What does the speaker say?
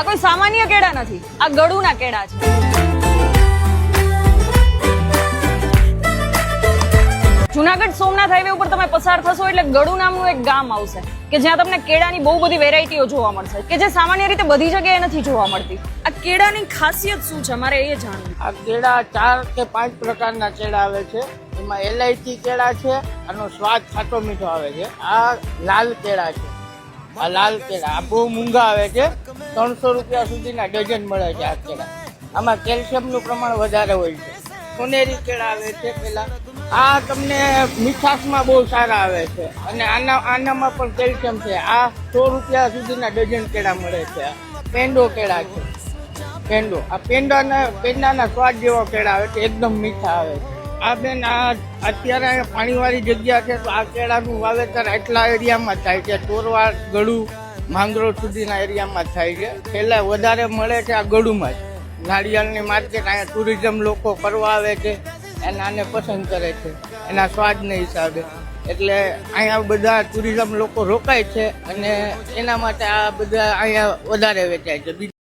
આ કોઈ સામાન્ય કેળા નથી. આ ગળુના કેળા છે. જુનાગઢ સોમનાથ હાઈવે ઉપર તમે પસાર થશો એટલે ગળુ નામનું એક ગામ આવશે, કે જ્યાં તમને કેળાની બહુ બધી વેરાયટીઓ જોવા મળશે, કે જે સામાન્ય રીતે બધી જગ્યાએ નથી જોવા મળતી. આ કેળાની ખાસિયત શું છે? મારે એ જાણવું. આ કેળા ચાર કે પાંચ પ્રકારના કેળા આવે છે. એમાં એલાયચી કેળા છે, આનો સ્વાદ ખાટો મીઠો આવે છે. આ લાલ કેળા છે. આ લાલ કેળા. આ બહુ મૂંઘા આવે છે. ત્રણસો રૂપિયા સુધીના ડઝન મળે છે આ કેળા. આમાં કેલ્શિયમનું પ્રમાણ વધારે હોય છે. સોનેરી કેળા આવે છે પેલા. આ તમને મીઠાશમાં બહુ સારા આવે છે. અને આના, આનામાં પણ કેલ્શિયમ છે. આ સો રૂપિયા સુધીના ડઝન કેળા મળે છે. પેંડો કેળા છે. પેંડો. આ પેંડાના પેંડાના સ્વાદ જેવો કેળા આવે છે. એકદમ મીઠા આવે છે. આ બેન, આ અત્યારે પાણીવાળી જગ્યા છે, તો આ કેળાનું વાવેતર એટલા એરિયામાં થાય છે, ચોરવાડ ગળું માંગરોળ સુધીના એરિયામાં થાય છે. પહેલાં વધારે મળે છે આ ગળુમાં જ. નાળિયેરની માર્કેટ અહીંયા ટુરિઝમ લોકો ફરવા આવે છે અને આને પસંદ કરે છે, એના સ્વાદને હિસાબે. એટલે અહીંયા બધા ટુરિઝમ લોકો રોકાય છે અને એના માટે આ બધા અહીંયા વધારે વેચાય છે.